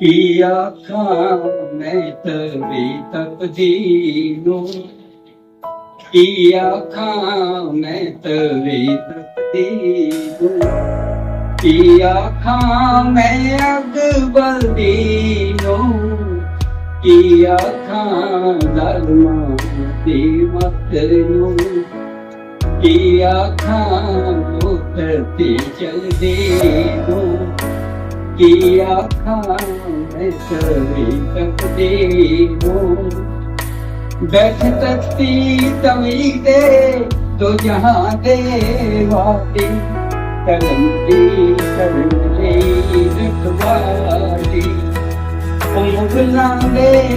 ਕੀ ਆਖਾਂ ਮੈਂ ਤੇਰੀ ਤਕਦੀਰ ਨੂੰ? ਕੀ ਆਖਾਂ ਮੈਂ ਤੇਰੀ ਤਕਦੀਰ ਨੂੰ? ਕੀ ਆਖਾਂ ਮੈਂ ਅਕਬਰ ਦੀ ਨੂੰ? ਕੀ ਆਖਾਂ ਦਰਮਾਂ ਦੀ ਮਤ ਨੂੰ? ਕੀ ਆਖਾਂ ਮੁੱਤ ਤੇ ਚਲਦੀ ਨੂੰ? ਕੀ ਆਖਾਂ ਮੈਂ ਸਰੀ ਤਕਦੀ ਨੂੰ ਬੈਠ ਤਖਤੀ ਤਵੀ ਦੇ ਤੋ ਜਹਾਂ ਦੇ ਵਾਤੀ ਕਰਮ ਦੀ ਕਰਨ ਲਈ ਰਖਵਾਲੀ ਮੁਗਲਾਂ ਦੇ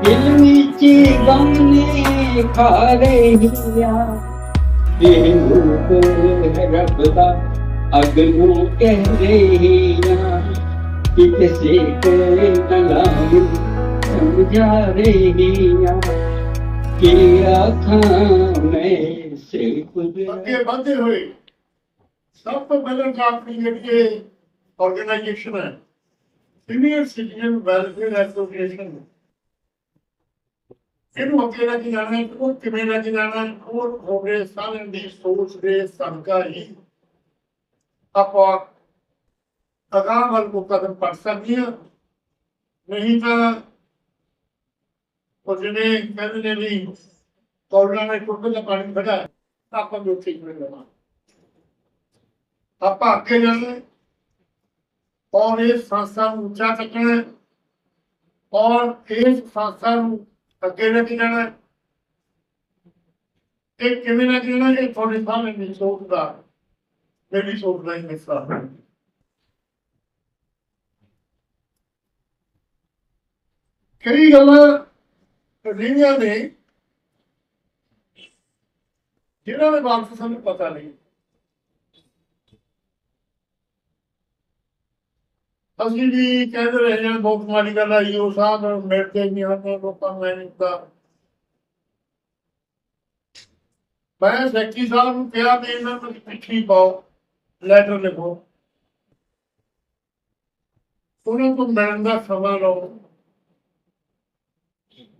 ਲਖਤ ਦੇ ਅੰਦਰ ਨੂੰ ਕੀਆ ਕਾਂ ਤਰਦੀ ਫਕਦੀ ਨੂੰ ਕੀਆ ਕਾਂ ਤਰਦੀ ਫਕਦੀ ਨੂੰ ਲਪਟਾਵੀ ਨਿਕਲੇ ਪਾ ਰਹੀਆਂ ਦਿਲ ਵਿੱਚ ਗਮ ਨੇ ਖਾ ਰਹੀਆਂ ਇਹ ਰੂਪ ਹੈ ਰੱਬ ਦਾ ਅਗ ਨੂੰ ਕਹਿ ਰਹੀਆਂ ਕਿ ਕਿਸੇ ਕੇ ਕਲਾਮ ਸਮਝਾ ਰਹੀਆਂ ਕਿ ਆਖਾਂ ਮੈਂ ਸੇ ਕੁਦਰਤ ਅੱਗੇ ਵਧਦੇ ਹੋਏ ਸਭ ਤੋਂ ਪਹਿਲਾਂ ਕਾਫੀ ਜਿਹੜੀ ਆਰਗੇਨਾਈਜੇਸ਼ਨ ਹੈ ਸੀਨੀਅਰ ਸਿਟੀਜ਼ਨ ਵੈਲਫੇਅਰ ਐਸੋਸੀਏਸ਼ਨ ਇਹਨੂੰ ਅੱਗੇ ਲੈ ਕੇ ਜਾਣਾ ਹੈ, ਉਹ ਕਿਵੇਂ ਲੈ ਕੇ ਜਾਣਾ ਹੈ ਉਹ ਹੋ ਸਾਰਿਆਂ ਦੀ ਸੋਚ ਦੇ ਸਦਕਾ ਹੀ ਆਪਾਂ ਅਗਾਂਹ ਵੱਲ ਨੂੰ ਕਦਮ ਪੜ ਸਕਦੀ ਹਾਂ ਨਹੀਂ ਤਾਂ ਉਹ ਜਿਹਨੇ ਕਹਿੰਦੇ ਨੇ ਵੀ ਕੌਲਾਂ ਨੇ ਕੁੱਟ ਦਾ ਪਾਣੀ ਖੜਾ ਆਪਾਂ ਵੀ ਉੱਥੇ ਹੀ ਖੜੇ ਆਪਾਂ ਅੱਗੇ ਜਾਣਾ ਔਰ ਇਸ ਸੰਸਥਾ ਨੂੰ ਉੱਚਾ ਚੱਕਣਾ ਔਰ ਇਸ ਸੰਸਥਾ ਨੂੰ ਅੱਗੇ ਲੈ ਕੇ ਜਾਣਾ ਇਹ ਕਿਵੇਂ ਲੈ ਜਾਣਾ ਇਹ ਤੁਹਾਡੇ ਸਾਹਮਣੇ ਦੀ ਸੋਚ ਮੇਰੀ ਸੋਚ ਦਾ ਹੀ ਹਿੱਸਾ ਹੈ। ਕਈ ਗੱਲਾਂ ਰਹੀਆਂ ਨੇ ਜਿਹਨਾਂ ਦੇ ਬਾਰੇ ਸਾਨੂੰ ਪਤਾ ਨਹੀਂ। ਅਸੀਂ ਵੀ ਕਹਿੰਦੇ ਰਹੇ ਹਾਂ, ਬਹੁਤ ਮਾੜੀ ਗੱਲ ਆਈ, ਉਹ ਸਾਹਿਬ ਮਿਲਦੇ ਨਹੀਂ ਹਨ ਲੋਕਾਂ ਨੂੰ ਨਹੀਂ ਦਾ ਮੈਂ ਸੈਕਟਰੀ ਸਾਹਿਬ ਨੂੰ ਕਿਹਾ ਵੀ ਇਹਨਾਂ ਨੂੰ ਚਿੱਠੀ ਪਾਓ ਲੈਟਰ ਲਿਖੋ। ਉਹਨਾਂ ਤੋਂ ਮਿਲਣ ਦਾ ਸਮਾਂ ਲਓ।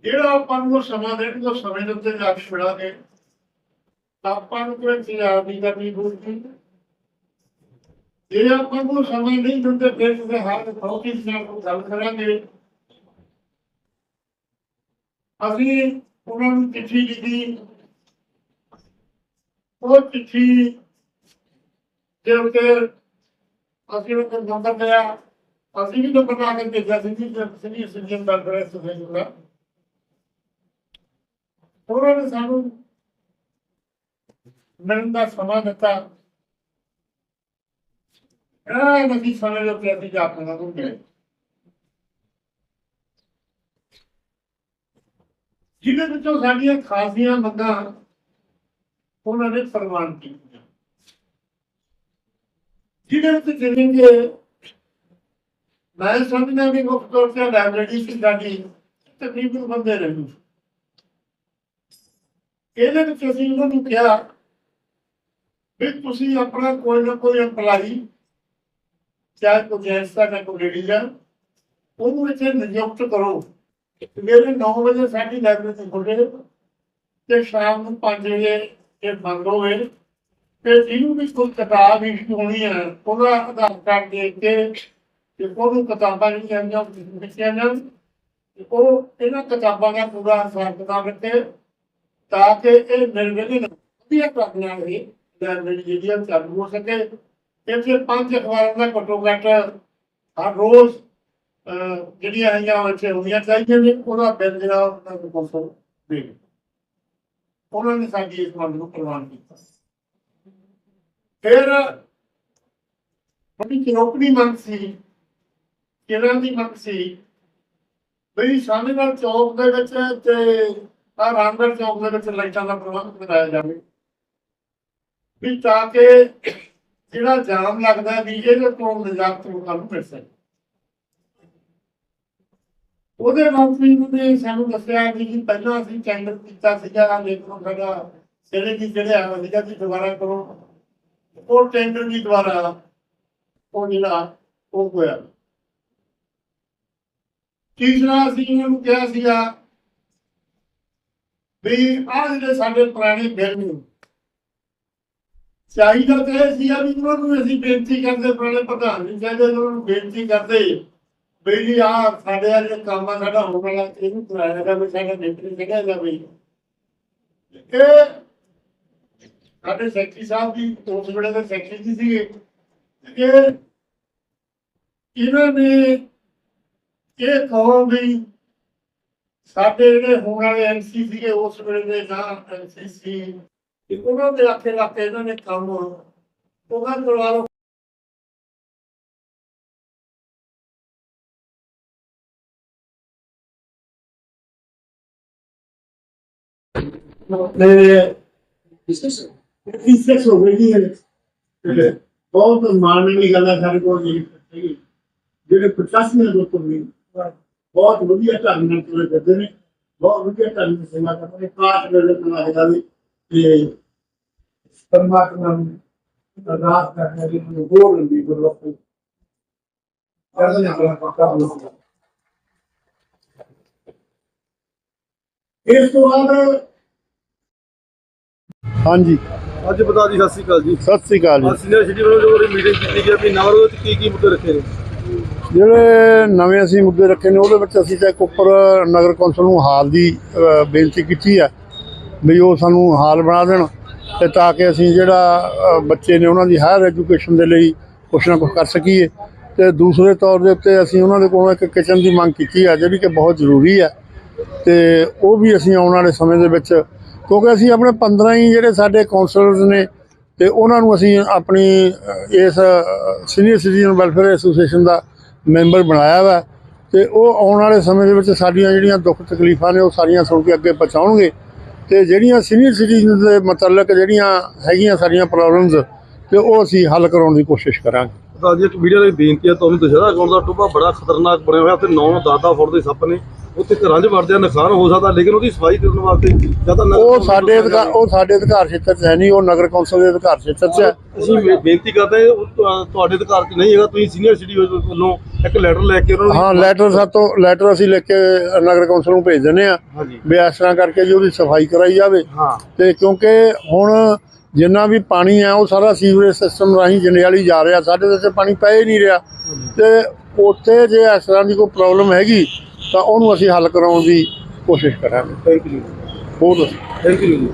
ਜਿਹੜਾ ਆਪਾਂ ਨੂੰ ਸਮਾਂ ਦੇਣਗੇ ਉਹ ਸਮੇਂ ਦੇ ਉੱਤੇ ਜਾ ਕੇ ਮਿਲਾਂਗੇ ਆਪਾਂ ਨੂੰ ਕੋਈ ਇੰਤਜ਼ਾਰ ਨਹੀਂ ਕਰਨੀ ਪਊਗੀ। ਜੇ ਆਪਾਂ ਨੂੰ ਸਮਝ ਨਹੀਂ ਦਿੰਦੇ, ਫਿਰ ਉਹਦੇ ਹੱਥ ਫੌਕੀ ਨਾਲ ਗੱਲ ਕਰਾਂਗੇ। ਅਸੀਂ ਉਹਨਾਂ ਨੂੰ ਚਿੱਠੀ ਲਿਖੀ। ਉਹ ਚਿੱਠੀ ਦੇ ਉੱਤੇ ਅਸੀਂ ਉਹ ਨੰਬਰ ਲਿਆ। ਅਸੀਂ ਵੀ ਨੰਬਰ ਲਾ ਕੇ ਭੇਜਿਆ ਸੀ ਜੀ ਸਨੀ ਸੰਜਨ ਦਾ ਐਡਰੈਸ ਦੇ ਉਹਨਾਂ ਨੇ ਸਾਨੂੰ ਮਿਲਣ ਦਾ ਸਮਾਂ ਦਿੱਤਾ। Ah, ਨਹੀਂ ਸਮਝ ਲੋ ਕਿ ਅਸੀਂ ਜਾ ਕੇ ਨਾ ਮਿਲੇ। ਜਿਹਦੇ ਵਿੱਚੋਂ ਸਾਡੀਆਂ ਖਾਸੀਆਂ ਮੰਗਾਂ ਉਹਨਾਂ ਨੇ ਪ੍ਰਵਾਨ ਕੀਤੀਆਂ। ਜਿਹਦੇ ਵਿੱਚ ਜਿਵੇਂ ਮੈਂ ਸਮਝਦਾ ਵੀ ਮੁੱਖ ਤੌਰ ਤੇ ਲਾਇਬ੍ਰੇਰੀ ਸੀ ਸਾਡੀ ਤਕਰੀਬਨ ਬੰਦੇ ਰਹੀ ਇਹਦੇ ਵਿੱਚ ਅਸੀਂ ਉਹਨਾਂ ਨੂੰ ਕਿਹਾ ਵੀ ਤੁਸੀਂ ਆਪਣਾ ਕੋਈ ਨਾ ਕੋਈ ਅਪਲਾਈ ਚਾਹੇ ਕੋਈ ਜੈਂਟਸ ਦਾ ਕੋਈ ਲੇਡੀਜ਼ ਆ ਉਹਨੂੰ ਇੱਥੇ ਨਿਯੁਕਤ ਕਰੋ। ਮੇਰੇ 9 ਵਜੇ ਸਾਡੀ ਲਾਇਬ੍ਰੇਰੀ ਖੁੱਲੇ ਤੇ ਸ਼ਾਮ ਨੂੰ 5 ਵਜੇ ਇਹ ਬੰਦ ਹੋਵੇ ਤੇ ਜਿਹਨੂੰ ਵੀ ਕੋਈ ਕਿਤਾਬ ਇਸ਼ੂ ਹੋਣੀ ਹੈ, ਉਹਦਾ ਆਧਾਰ ਕਾਰਡ ਦੇ ਕੇ ਤੇ ਉਹਨੂੰ ਕਿਤਾਬਾਂ ਜਿਹੜੀਆਂ ਆਈਆਂ ਵਿੱਚੀਆਂ ਜਾਣ ਉਹ ਇਹਨਾਂ ਕਿਤਾਬਾਂ ਦਾ ਪੂਰਾ ਹਿਸਾਬ ਕਿਤਾਬ ਰੱਖੇ ਤਾਂ ਕਿ ਇਹ ਨਿਰਵਿਘਨ ਵਧੀਆ ਢੰਗ ਨਾਲ ਇਹ ਲਾਇਬ੍ਰੇਰੀ ਜਿਹੜੀ ਆ ਚਾਲੂ ਹੋ ਸਕੇ। ਤੇ ਪੰਜ ਅਖਬਾਰਾਂ ਦਾ ਘੱਟੋ ਘੱਟ ਹਰ ਰੋਜ਼ ਜਿਹੜੀਆਂ ਹੈਗੀਆਂ ਇੱਥੇ ਹੋਣੀਆਂ ਚਾਹੀਦੀਆਂ ਨੇ, ਉਹਦਾ ਬਿੱਲ ਜਿਹੜਾ ਉਹਨਾਂ ਨੂੰ ਕੋਸੋ ਦੇ ਉਹਨਾਂ ਨੇ ਸਾਡੀ ਇਸ ਮੰਗ ਨੂੰ ਪ੍ਰਵਾਨ ਕੀਤਾ। ਫਿਰ ਬੜੀ ਚੌਕੜੀ ਮੰਗ ਸੀ, ਕਿਹਨਾਂ ਦੀ ਮੰਗ ਸੀ? ਬਈ ਸ਼ਾਮੀਵਾਲ ਚੌਕ ਦੇ ਵਿੱਚ ਤੇ ਆ ਰਾਮਗੜ੍ਹ ਚੌਕ ਦੇ ਵਿੱਚ ਲਾਈਟਾਂ ਦਾ ਪ੍ਰਬੰਧ ਕਰਾਇਆ ਜਾਵੇ। ਵੀ ਤਾਂ ਕਿ ਜਿਹੜਾ ਜਾਮ ਲੱਗਦਾ ਵੀ ਇਹਦੇ ਤੋਂ ਨਿਜਾਤ ਲੋਕਾਂ ਨੂੰ ਮਿਲ ਸਕੇ। ਉਹਦੇ ਮੰਤਰੀ ਨੇ ਸਾਨੂੰ ਦੱਸਿਆ ਵੀ ਜੀ ਪਹਿਲਾਂ ਅਸੀਂ ਟੈਂਡਰ ਕੀਤਾ ਸੀਗਾ ਲੇਕਿਨ ਸਾਡਾ, ਜਿਹੜੇ ਵੀ ਜਿਹੜੇ ਆ ਸੀਗਾ ਜੀ ਦੁਬਾਰਾ ਕਰੋ। ਉਹ ਟੈਂਡਰ ਵੀ ਦੁਬਾਰਾ, ਉਹ ਜਿਹੜਾ, ਉਹ ਹੋਇਆ। ਤੀਸਰਾ ਅਸੀਂ ਉਹਨਾਂ ਕਿਹਾ ਸੀਗਾ ਵੀ ਆਹ ਜਿਹੜੇ ਸਾਡੇ ਪੁਰਾਣੇ ਬਿੱਲ ਨੇ ਚਾਹੀਦਾ ਤਾਂ ਇਹ ਸੀਗਾ ਵੀ ਉਹਨਾਂ ਨੂੰ ਅਸੀਂ ਬੇਨਤੀ ਕਰਦੇ, ਪੁਰਾਣੇ ਪ੍ਰਧਾਨ ਜੀ ਕਹਿੰਦੇ ਉਹਨਾਂ ਨੂੰ ਬੇਨਤੀ ਕਰਦੇ ਵੀ ਆ ਸਾਡੇ ਆ ਜਿਹੜਾ ਕੰਮ ਆ, ਸਾਡਾ ਹੋਣ ਵਾਲਾ ਇਹਨੂੰ ਕਰਾਇਆ ਜਾਵੇ ਸਾਡਾ ਨਿਪਟੀ ਕੱਢਿਆ ਜਾਵੇ ਇਹ ਸਾਡੇ ਸੈਕਟਰੀ ਸਾਹਿਬ ਦੀ, ਉਸ ਵੇਲੇ ਦੇ ਸੈਕਟਰੀ ਜੀ ਸੀਗੇ। ਕਿ ਇਹਨਾਂ ਨੇ ਇਹ ਕਹੋ ਵੀ ਸਾਡੇ ਜਿਹੜੇ ਹੋਣ ਵਾਲੇ ਐਮਸੀ ਸੀਗੇ, ਉਸ ਵੇਲੇ ਦੇ ਨਾ ਐਮਸੀ ਸੀ ਉਹਨਾਂ ਦੇ ਆਖੇ ਲੱਗੇ ਇਹਨਾਂ ਨੇ ਕੰਮ ਉਹਨਾਂ ਕਰਵਾ ਲਓ ਤੇ ਇਸੇ ਹੋ ਗਈ ਹੈ ਬਹੁਤ ਮਾਣਨ ਦੀ ਗੱਲ ਹੈ ਸਾਡੇ ਕੋਲ ਜੀ ਜਿਹੜੇ ਪ੍ਰਸ਼ਾਸਨ ਦੇ ਲੋਕ ਨੇ ਬਹੁਤ ਵਧੀਆ ਢੰਗ ਨਾਲ ਤੁਰੇ ਕਰਦੇ ਨੇ ਬਹੁਤ ਵਧੀਆ ਢੰਗ ਨਾਲ ਸੇਵਾ ਕਰਦੇ ਨੇ ਕਾਸ਼ ਵੇਲੇ ਤੋਂ ਲੱਗਦਾ ਵੀ ਤੇ ਪਰਮਾਤਮਾ ਨੂੰ ਅਰਦਾਸ ਕਰਦੇ ਨੇ ਕਿ ਹੋਰ ਲੰਬੀ ਗੁਰਬਖਸ਼ ਕਰਦੇ ਨੇ ਆਪਣਾ ਪੱਕਾ ਬੁਲਾਉਂਦੇ ਇਸ ਤੋਂ ਬਾਅਦ ਹਾਂਜੀ। ਅੱਜ ਬਤਾ ਦੀ ਸਤਿ ਸ੍ਰੀ ਅਕਾਲ ਜੀ। ਸਤਿ ਸ੍ਰੀ ਅਕਾਲ ਜੀ। ਸੀਨੀਅਰ ਸਿਟੀ ਵੱਲੋਂ ਜੋ ਮੀਟਿੰਗ ਕੀਤੀ ਗਈ ਵੀ ਨਵਰ ਵਿੱਚ ਕੀ ਕੀ ਮੁੱਦੇ ਰੱਖੇ ਨੇ? ਜਿਹੜੇ ਨਵੇਂ ਅਸੀਂ ਮੁੱਦੇ ਰੱਖੇ ਨੇ ਉਹਦੇ ਵਿੱਚ ਅਸੀਂ ਤਾਂ ਇੱਕ ਉੱਪਰ ਨਗਰ ਕੌਂਸਲ ਨੂੰ ਹਾਲ ਦੀ ਬੇਨਤੀ ਕੀਤੀ ਹੈ ਵੀ ਉਹ ਸਾਨੂੰ ਹਾਲ ਬਣਾ ਦੇਣ। ਤੇ ਤਾਂ ਕਿ ਅਸੀਂ ਜਿਹੜਾ ਅ, ਬੱਚੇ ਨੇ ਉਹਨਾਂ ਦੀ ਹਾਇਰ ਐਜੂਕੇਸ਼ਨ ਦੇ ਲਈ ਕੁਛ ਨਾ ਕੁਛ ਕਰ ਸਕੀਏ। ਤੇ ਦੂਸਰੇ ਤੌਰ ਦੇ ਉੱਤੇ ਅਸੀਂ ਉਹਨਾਂ ਦੇ ਕੋਲੋਂ ਇੱਕ ਕਿਚਨ ਦੀ ਮੰਗ ਕੀਤੀ ਹੈ ਜਿਹੜੀ ਕਿ ਬਹੁਤ ਜ਼ਰੂਰੀ ਹੈ। ਤੇ ਉਹ ਵੀ ਅਸੀਂ ਆਉਣ ਵਾਲੇ ਸਮੇਂ ਦੇ ਵਿੱਚ ਕਿਉਂਕਿ ਅਸੀਂ ਆਪਣੇ 15 ਹੀ ਜਿਹੜੇ ਸਾਡੇ ਕਾਉਂਸਲਰਸ ਨੇ ਤੇ ਉਹਨਾਂ ਨੂੰ ਅਸੀਂ ਆਪਣੀ ਅ, ਇਸ ਸੀਨੀਅਰ ਸਿਟੀਜ਼ਨ ਵੈਲਫੇਅਰ ਐਸੋਸੀਏਸ਼ਨ ਦਾ ਮੈਂਬਰ ਬਣਾਇਆ ਵਾ। ਤੇ ਉਹ ਆਉਣ ਵਾਲੇ ਸਮੇਂ ਦੇ ਵਿੱਚ ਸਾਡੀਆਂ ਜਿਹੜੀਆਂ ਦੁੱਖ ਤਕਲੀਫਾਂ ਨੇ ਉਹ ਸਾਰੀਆਂ ਸੁਣ ਕੇ ਅੱਗੇ ਪਹੁੰਚਾਉਣਗੇ। ਤੇ ਜਿਹੜੀਆਂ ਸੀਨੀਅਰ ਸਿਟੀਜ਼ਨ ਦੇ ਮੁਤਲਕ ਜਿਹੜੀਆਂ ਹੈਗੀਆਂ ਸਾਡੀਆਂ ਪ੍ਰੋਬਲਮਸ ਤੇ ਉਹ ਅਸੀਂ ਹੱਲ ਕਰਾਉਣ ਦੀ ਕੋਸ਼ਿਸ਼ ਕਰਾਂਗੇ। ਬਤਾ ਦੀ ਇੱਕ ਵੀਡੀਓ ਦੀ ਬੇਨਤੀ ਹੈ ਤੁਹਾਨੂੰ ਦੁਸ਼ਹਿਰਾ ਅਕਾਊਂਟ ਦਾ ਟੋਭਾ ਬੜਾ ਖਤਰਨਾਕ ਬਣਿਆ ਹੋਇਆ ਤੇ 9 10 ਫੁੱਟ ਦੇ ਸੱਪ ਨੇ ਉੱਥੇ ਘਰਾਂ 'ਚ ਵੜਦੇ ਆ ਨੁਕਸਾਨ ਹੋ ਸਕਦਾ ਲੇਕਿਨ ਉਹਦੀ ਸਫ਼ਾਈ ਕਰਨ ਵਾਸਤੇ ਜਾਂ ਤਾਂ ਉਹ ਸਾਡੇ ਅਧਿਕਾਰ ਉਹ ਸਾਡੇ ਅਧਿਕਾਰ ਖੇਤਰ 'ਚ ਹੈ ਨਹੀਂ ਉਹ ਨਗਰ ਕੌਂਸਲ ਦੇ ਅਧਿਕਾਰ ਖੇਤਰ 'ਚ ਹੈ। ਅਸੀਂ ਬੇਨਤੀ ਕਰਦੇ ਤੁਹਾਡੇ ਅਧਿਕਾਰ 'ਚ ਨਹੀਂ ਹੈਗਾ ਤੁਸੀਂ ਸੀਨੀਅਰ ਸਿਟੀ ਵੱਲੋਂ ਇੱਕ ਲੈਟਰ ਲੈ ਕੇ ਉਹਨਾਂ ਨੂੰ ਹਾਂ ਲੈਟਰ ਸਾਤੋਂ ਲੈਟਰ ਅਸੀਂ ਲਿਖ ਕੇ ਨਗਰ ਕੌਂਸਲ ਨੂੰ ਭੇਜ ਦਿੰਦੇ ਆ ਵੀ ਇਸ ਤਰ੍ਹਾਂ ਕਰਕੇ ਜੀ ਉਹਦੀ ਸਫ਼ਾਈ ਕਰਾਈ ਜਾਵੇ। ਤੇ ਕਿਉਂਕਿ ਹੁਣ ਜਿੰਨਾ ਵੀ ਪਾਣੀ ਹੈ ਉਹ ਸਾਰਾ ਸੀਵਰੇਜ ਸਿਸਟਮ ਰਾਹੀਂ ਜੰਡਿਆਲੀ ਜਾ ਰਿਹਾ। ਸਾਡੇ ਤੇ ਪਾਣੀ ਪੈ ਹੀ ਨਹੀਂ ਰਿਹਾ। ਤੇ ਉੱਥੇ ਜੇ ਇਸ ਤਰ੍ਹਾਂ ਦੀ ਕੋਈ ਪ੍ਰੋਬਲਮ ਹੈਗੀ ਤਾਂ ਉਹਨੂੰ ਅਸੀਂ ਹੱਲ ਕਰਾਉਣ ਦੀ ਕੋਸ਼ਿਸ਼ ਕਰਾਂਗੇ। ਥੈਂਕ ਯੂ ਬਹੁਤ ਥੈਂਕ ਯੂ